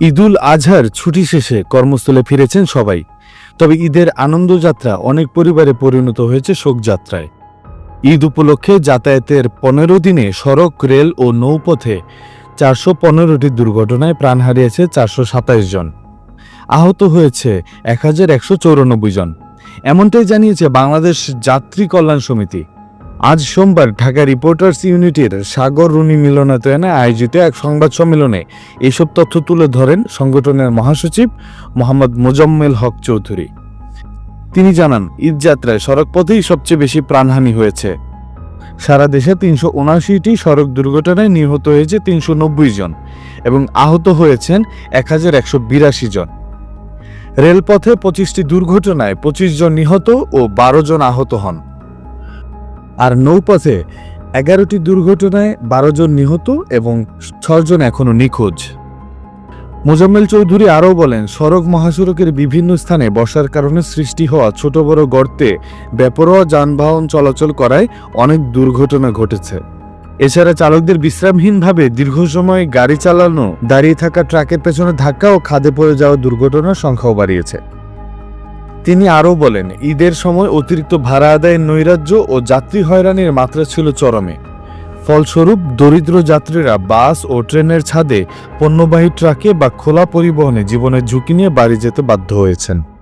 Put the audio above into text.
ঈদুল আজহার ছুটি শেষে কর্মস্থলে ফিরেছেন সবাই। তবে ঈদের আনন্দযাত্রা অনেক পরিবারে পরিণত হয়েছে শোকযাত্রায়। ঈদ উপলক্ষে যাতায়াতের পনেরো দিনে সড়ক, রেল ও নৌপথে চারশো পনেরোটি দুর্ঘটনায় প্রাণ হারিয়েছে চারশো সাতাইশ জন। আহত হয়েছে এক হাজার একশো চৌরানব্বই জন। এমনটাই জানিয়েছে বাংলাদেশ যাত্রী কল্যাণ সমিতি। আজ সোমবার ঢাকা রিপোর্টার্স ইউনিটের সাগর রুনি মিলনায়তনে আয়োজিত এক সংবাদ সম্মেলনে এসব তথ্য তুলে ধরেন সংগঠনের মহাসচিব মোহাম্মদ মোজাম্মেল হক চৌধুরী। তিনি জানান ঈদযাত্রায় সড়কপথেই সবচেয়ে বেশি প্রাণহানি হয়েছে। সারা দেশে তিনশো উনআশিটি সড়ক দুর্ঘটনায় নিহত হয়েছে তিনশো নব্বই জন এবং আহত হয়েছেন এক হাজার একশো বিরাশি জন। রেলপথে পঁচিশটি দুর্ঘটনায় পঁচিশ জন নিহত ও বারো জন আহত হন। আর নৌপথে এগারোটি দুর্ঘটনায় বারো জন নিহত এবং ছজন এখনও নিখোঁজ। মোজাম্মেল চৌধুরী আরও বলেন, সড়ক মহাসড়কের বিভিন্ন স্থানে বর্ষার কারণে সৃষ্টি হওয়া ছোট বড় গর্তে বেপরোয়া যানবাহন চলাচল করায় অনেক দুর্ঘটনা ঘটেছে। এছাড়া চালকদের বিশ্রামহীনভাবে দীর্ঘ সময় গাড়ি চালানো, দাঁড়িয়ে থাকা ট্রাকের পেছনে ধাক্কা ও খাদে পড়ে যাওয়া দুর্ঘটনার সংখ্যাও বাড়িয়েছে। তিনি আরও বলেন, ঈদের সময় অতিরিক্ত ভাড়া আদায়ের নৈরাজ্য ও যাত্রী হয়রানির মাত্রা ছিল চরমে। ফলস্বরূপ, দরিদ্র যাত্রীরা বাস ও ট্রেনের ছাদে পণ্যবাহী ট্রাকে বা খোলা পরিবহনে জীবনের ঝুঁকি নিয়ে বাড়ি যেতে বাধ্য হয়েছেন।